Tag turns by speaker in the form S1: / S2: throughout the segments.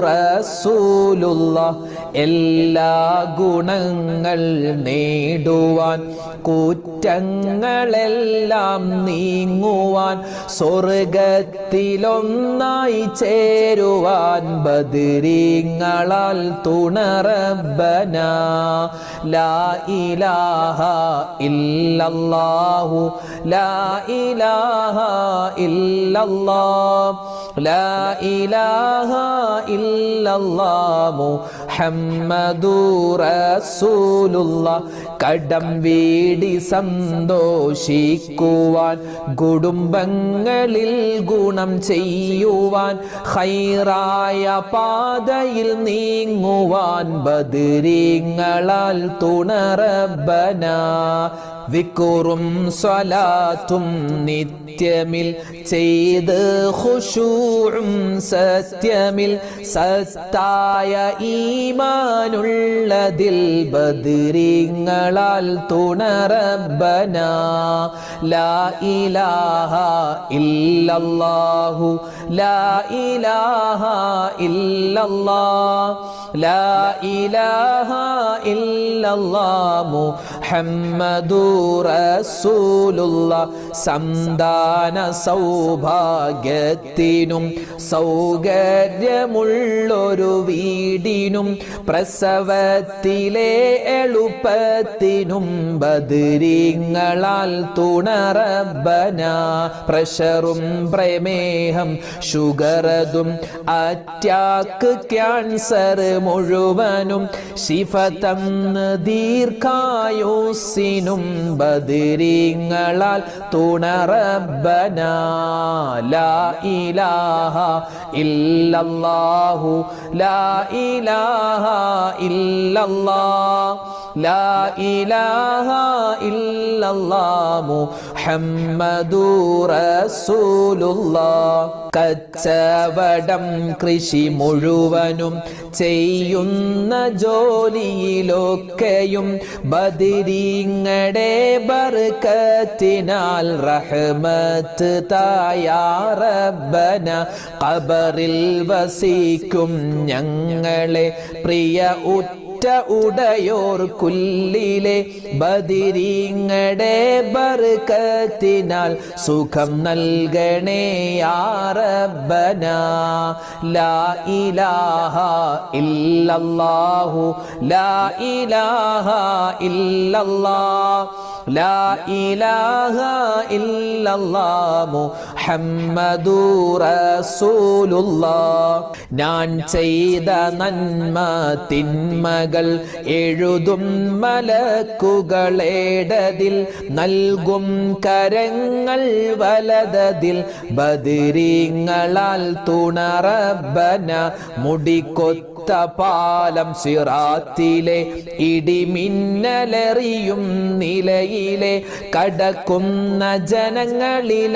S1: റസൂലുള്ളാഹ് എല്ലാ ഗുണങ്ങൾ നേടുവാൻ കുറ്റങ്ങളെല്ലാം നീങ്ങുവാൻ സ്വർഗത്തിലൊന്നായി ചേരുവാൻ ബദരീങ്ങളാൽ തുണറബന ലാ ഇലാഹ ഇല്ലല്ലാഹു. ലാ ഇലാഹ ഇല്ലല്ലാഹ്. ലാ ഇലാഹ ഇല്ലല്ലാഹ് മുഹമ്മദു റസൂലുള്ളാഹ്. കടം വീടി സന്തോഷിക്കുവാൻ കുടുംബങ്ങളിൽ ഗുണം ചെയ്യുവാൻ ഹൈറായ പാതയിൽ നീങ്ങുവാൻ ബദരീങ്ങളാൽ തുണറബന വിക്കുറും സ്വലാത്തും നിത്യമിൽ ചെയ്ത് ഖുശൂഉം സത്യമിൽ സത്തായ ഈമാനുള്ളതിൽ ബദരീങ്ങളാൽ തുണറബന ലാ ഇലാഹ ഇല്ലല്ലാഹു. ലാ ഇലാഹ ഇല്ലല്ലാഹ് ലാ ഇലാഹ ഇല്ലല്ലാഹ് മുഹമ്മദു റസൂലുള്ളാഹ് സന്താന സൗഭാഗ്യത്തിനും സൗകര്യമുള്ളൊരു വീടിനും പ്രസവത്തിലെ എളുപ്പത്തിനും ബദരീങ്ങളാൽ തുണറബന പ്രഷറും പ്രമേഹം ഷുഗറതും അറ്റാക്ക് ക്യാൻസർ മുഴുവനും ശിഫതം ദീർഘായുസിനും ബദരീങ്ങളാൽ തുണറബന ലാ ഇലാഹ ഇല്ലല്ലാഹു ലാ ഇലാഹ ഇല്ലല്ലാഹ് ലാ ഇലാഹ ഇല്ലല്ലാഹ് മുഹമ്മദു റസൂലുള്ളാഹ്. കച്ചവടം കൃഷി മുഴുവനും ചെയ്യുന്ന ജോലിയിലൊക്കെയും ബദിരീങ്ങടെ ബർക്കത്തിനാൽ റഹ്മത്ത് തായാറബന കബറിൽ വസിക്കും ഞങ്ങളെ പ്രിയ ഉറ്റ ഉടയോർ കുല്ലിലെ ബദിരീങ്ങടെ ബർക്കത്തിനാൽ സുഖം നൽകണേ യാറബന ലാ ഇലാഹ ഇല്ലല്ലാഹു. ലാ ഇലാഹ ഇല്ലല്ലാഹ് ലാ ഇലാഹ ഇല്ലല്ലാഹ് ഞാൻ ചെയ്ത നന്മ തിന്മകൾ എഴുതും മലക്കുകളേടതിൽ നൽകും കരങ്ങൾ വലതതിൽ ബദിരീങ്ങളാൽ തുണറബന മുടിക്കൊത്ത പാലം സിറാത്തിലെ ഇടിമിന്നലെറിയും നിലയിലെ കടക്കുന്ന ജനങ്ങളിലാകുവാൻ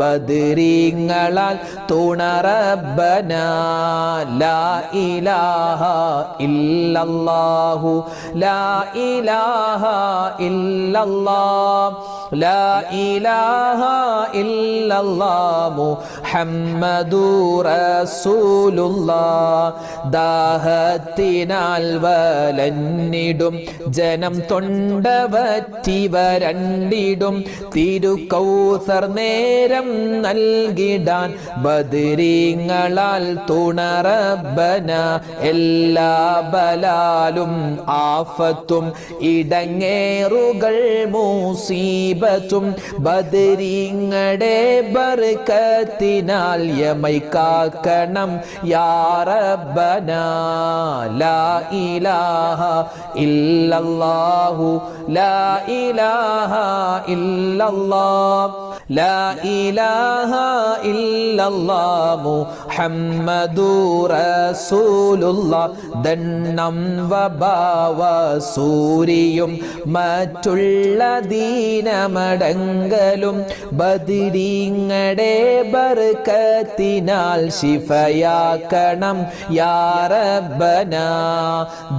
S1: ബദരീങ്ങളാൽ തുണറബന ലാ ഇലാഹ ഇല്ലല്ലാഹു ലാ ഇലാഹ ഇല്ലല്ലാഹ് ലാ ഇലാഹ محمد മുഹമ്മദു الله ദാഹത്തിനാൽ വലന്നിടും ജനം തൊണ്ടവറ്റി വരണ്ടിടും. തിരുക്കൗസർ നേരം നൽകിടാൻ ബദരീങ്ങളാൽ തുണറബന എല്ലാ ബലാലും ആഫത്തും ഇടങ്ങേറുകൾ മൂസീബത്തും ബദരീങ്ങടെ ബർക്കത്തിനാൽ യമൈ കാക്കണം. യാറബന ലാ ഇലാഹ ഇല്ലല്ലാഹു ലാ ഇലാഹ ഇല്ലല്ലാഹ് ലാ ഇലാഹ ഇല്ലല്ലാഹ് മുഹമ്മദു ദണ്ണം വബാവ സൂരിയും മറ്റുള്ള ദീനമടങ്കലും ബദിരീങ്ങടെ ബർക്കത്തിനാൽ ശിഫയാക്കണം. യാറബന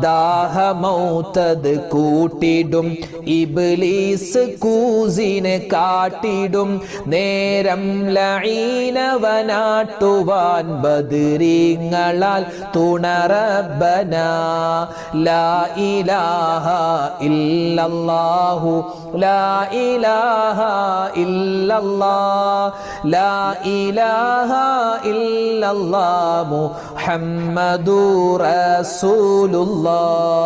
S1: ദാഹമൗത്തത് കൂട്ടിടും. ഇബ്ലീസ് കൂസിന് കാട്ടിടും. നേരം ലഈനവനാട്ടുവാൻ ബദരീങ്ങളാൽ തുണറബന ലാ ഇലാഹ ഇല്ലല്ലാഹു. ലാ ഇലാഹ ഇല്ലല്ലാ. ലാ ഇലാഹ ഇല്ലല്ലാ മുഹമ്മദു റസൂലുള്ളാഹ്